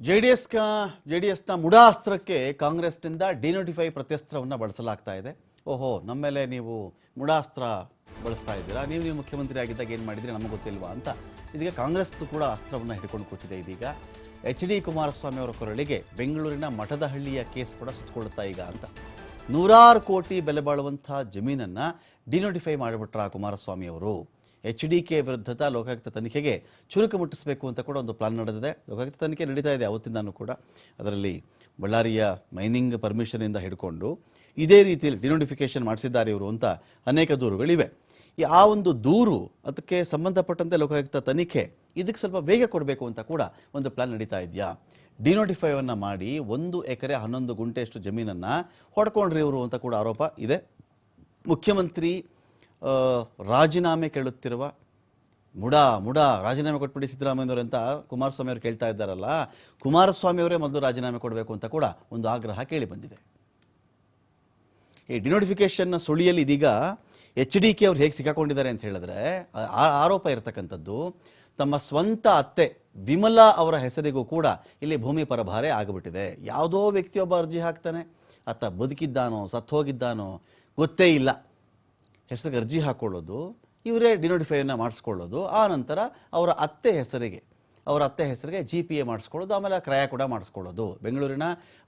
J D S J D ಎಸ್ನ ಮುಡಾಸ್ತ್ರಕ್ಕೆ ಕಾಂಗ್ರೆಸ್ನಿಂದ ಡಿನೋಟಿಫೈ ಪ್ರತ್ಯಸ್ತ್ರವನ್ನು ಬಳಸಲಾಗ್ತಾ ಇದೆ. ಓಹೋ, ನಮ್ಮ ಮೇಲೆ ನೀವು ಮುಡಾಸ್ತ್ರ ಬಳಸ್ತಾ ಇದ್ದೀರಾ? ನೀವು ನೀವು ಮುಖ್ಯಮಂತ್ರಿ ಆಗಿದ್ದಾಗ ಏನು ಮಾಡಿದ್ರಿ? ನಮಗೆ ಗೊತ್ತಿಲ್ವಾ ಅಂತ. ಇದೀಗ ಕಾಂಗ್ರೆಸ್ ಕೂಡ ಅಸ್ತ್ರವನ್ನು ಹಿಡ್ಕೊಂಡು ಕೂತಿದೆ ಇದೀಗ. ಎಚ್ ಡಿ ಕುಮಾರಸ್ವಾಮಿ ಅವರ ಕೊರಳಿಗೆ ಬೆಂಗಳೂರಿನ ಮಠದಹಳ್ಳಿಯ ಕೇಸ್ ಕೂಡ ಸುತ್ತಕೊಳ್ತಾ ಈಗ ಅಂತ. ನೂರಾರು ಕೋಟಿ ಬೆಲೆ ಬಾಳುವಂಥ ಜಮೀನನ್ನು ಡಿನೋಟಿಫೈ ಮಾಡಿಬಿಟ್ರ ಕುಮಾರಸ್ವಾಮಿ ಅವರು. ಎಚ್ ಡಿ ಕೆ ವಿರುದ್ಧದ ಲೋಕಾಯುಕ್ತ ತನಿಖೆಗೆ ಚುರುಕು ಮುಟ್ಟಿಸಬೇಕು ಅಂತ ಕೂಡ ಒಂದು ಪ್ಲಾನ್ ನಡೆದಿದೆ. ಲೋಕಾಯುಕ್ತ ತನಿಖೆ ನಡೀತಾ ಇದೆ ಅವತ್ತಿಂದನೂ ಕೂಡ. ಅದರಲ್ಲಿ ಬಳ್ಳಾರಿಯ ಮೈನಿಂಗ್ ಪರ್ಮಿಷನಿಂದ ಹಿಡ್ಕೊಂಡು ಇದೇ ರೀತಿಯಲ್ಲಿ ಡಿನೋಟಿಫಿಕೇಶನ್ ಮಾಡಿಸಿದ್ದಾರೆ ಇವರು ಅಂತ ಅನೇಕ ದೂರುಗಳಿವೆ. ಈ ಆ ಒಂದು ದೂರು ಅದಕ್ಕೆ ಸಂಬಂಧಪಟ್ಟಂತೆ ಲೋಕಾಯುಕ್ತ ತನಿಖೆ ಇದಕ್ಕೆ ಸ್ವಲ್ಪ ಬೇಗ ಕೊಡಬೇಕು ಅಂತ ಕೂಡ ಒಂದು ಪ್ಲಾನ್ ನಡೀತಾ ಇದೆಯಾ? ಡಿನೋಟಿಫೈವನ್ನು ಮಾಡಿ ಒಂದು ಎಕರೆ ಹನ್ನೊಂದು ಗುಂಟೆಯಷ್ಟು ಜಮೀನನ್ನು ಹೊಡ್ಕೊಂಡ್ರಿ ಇವರು ಅಂತ ಕೂಡ ಆರೋಪ ಇದೆ. ಮುಖ್ಯಮಂತ್ರಿ ರಾಜೀನಾಮೆ ಕೇಳುತ್ತಿರುವ ಮುಡ ಮುಡ, ರಾಜೀನಾಮೆ ಕೊಟ್ಬಿಡಿ ಸಿದ್ದರಾಮಯ್ಯವರು ಅಂತ ಕುಮಾರಸ್ವಾಮಿ ಅವರು ಕೇಳ್ತಾ ಇದ್ದಾರಲ್ಲ, ಕುಮಾರಸ್ವಾಮಿ ಅವರೇ ಮೊದಲು ರಾಜೀನಾಮೆ ಕೊಡಬೇಕು ಅಂತ ಕೂಡ ಒಂದು ಆಗ್ರಹ ಕೇಳಿ ಬಂದಿದೆ. ಈ ಡಿನೋಟಿಫಿಕೇಷನ್ನ ಸುಳಿಯಲ್ಲಿ ಇದೀಗ ಎಚ್ ಡಿ ಕೆ ಅವ್ರು ಹೇಗೆ ಸಿಕ್ಕಾಕೊಂಡಿದ್ದಾರೆ ಅಂತ ಹೇಳಿದ್ರೆ ಆರೋಪ ಇರತಕ್ಕಂಥದ್ದು, ತಮ್ಮ ಸ್ವಂತ ಅತ್ತೆ ವಿಮಲಾ ಅವರ ಹೆಸರಿಗೂ ಕೂಡ ಇಲ್ಲಿ ಭೂಮಿ ಪರಭಾರೆ ಆಗಿಬಿಟ್ಟಿದೆ. ಯಾವುದೋ ವ್ಯಕ್ತಿಯೊಬ್ಬ ಅರ್ಜಿ ಹಾಕ್ತಾನೆ ಆತ ಬದುಕಿದ್ದಾನೋ ಸತ್ತು ಹೋಗಿದ್ದಾನೋ ಗೊತ್ತೇ ಇಲ್ಲ. ಹೆಸರಿಗೆ ಅರ್ಜಿ ಹಾಕ್ಕೊಳ್ಳೋದು ಇವರೇ ಡಿನೋಟಿಫೈಯನ್ನು ಮಾಡಿಸ್ಕೊಳ್ಳೋದು, ಆ ನಂತರ ಅವರ ಅತ್ತೆ ಹೆಸರಿಗೆ, ಅವರ ಅತ್ತೆ ಹೆಸರಿಗೆ ಜಿ ಪಿ ಎ ಮಾಡಿಸ್ಕೊಳ್ಳೋದು, ಆಮೇಲೆ ಕ್ರಯ ಕೂಡ ಮಾಡಿಸ್ಕೊಳ್ಳೋದು. ಬೆಂಗಳೂರಿನ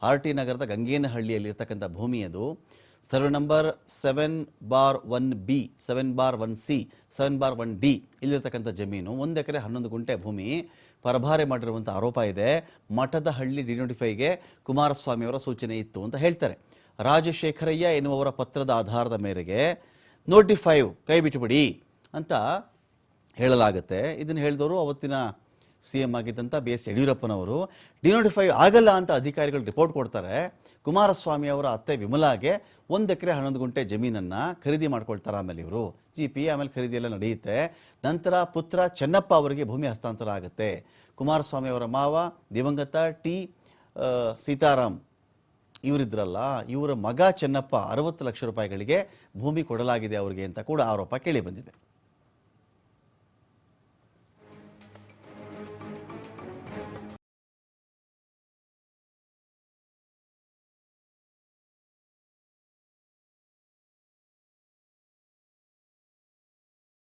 ಆರ್ ಟಿ ನಗರದ ಗಂಗೇನಹಳ್ಳಿಯಲ್ಲಿ ಇರ್ತಕ್ಕಂಥ ಭೂಮಿ ಅದು. Survey number seven bar one B seven bar one C seven bar one D ಇಲ್ಲಿರ್ತಕ್ಕಂಥ ಜಮೀನು, ಒಂದು ಎಕರೆ ಹನ್ನೊಂದು ಗುಂಟೆ ಭೂಮಿ. ಪರಭಾರೆ ಮಾಡಿರುವಂಥ ಆರೋಪ ಇದೆ. ಮಠದ ಹಳ್ಳಿ ಡಿನೋಟಿಫೈಗೆ ಕುಮಾರಸ್ವಾಮಿ ಅವರ ಸೂಚನೆ ಇತ್ತು ಅಂತ ಹೇಳ್ತಾರೆ. ರಾಜಶೇಖರಯ್ಯ ಎನ್ನುವವರ ಪತ್ರದ ಆಧಾರದ ಮೇರೆಗೆ ನೋಟಿಫೈ ಕೈ ಬಿಟ್ಟುಬಿಡಿ ಅಂತ ಹೇಳಲಾಗುತ್ತೆ. ಇದನ್ನು ಹೇಳಿದವರು ಅವತ್ತಿನ ಸಿ ಎಂ ಆಗಿದ್ದಂಥ ಬಿ ಎಸ್ ಯಡಿಯೂರಪ್ಪನವರು. ಡಿನೋಟಿಫೈ ಆಗಲ್ಲ ಅಂತ ಅಧಿಕಾರಿಗಳು ರಿಪೋರ್ಟ್ ಕೊಡ್ತಾರೆ. ಕುಮಾರಸ್ವಾಮಿ ಅವರ ಅತ್ತೆ ವಿಮಲಾಗೆ ಒಂದು ಎಕರೆ ಹನ್ನೊಂದು ಗುಂಟೆ ಜಮೀನನ್ನು ಖರೀದಿ ಮಾಡ್ಕೊಳ್ತಾರೆ ಆಮೇಲೆ ಇವರು. ಜಿ ಪಿ ಆಮೇಲೆ ಖರೀದಿ ಎಲ್ಲ ನಡೆಯುತ್ತೆ. ನಂತರ ಪುತ್ರ ಚೆನ್ನಪ್ಪ ಅವರಿಗೆ ಭೂಮಿ ಹಸ್ತಾಂತರ ಆಗುತ್ತೆ. ಕುಮಾರಸ್ವಾಮಿ ಅವರ ಮಾವ ದಿವಂಗತ ಟಿ ಸೀತಾರಾಮ್ ಇವರಿದ್ರಲ್ಲ, ಇವರ ಮಗ ಚೆನ್ನಪ್ಪ ಅರವತ್ತು ಲಕ್ಷ ರೂಪಾಯಿಗಳಿಗೆ ಭೂಮಿ ಕೊಡಲಾಗಿದೆ ಅವರಿಗೆ ಅಂತ ಕೂಡ ಆರೋಪ ಕೇಳಿ ಬಂದಿದೆ.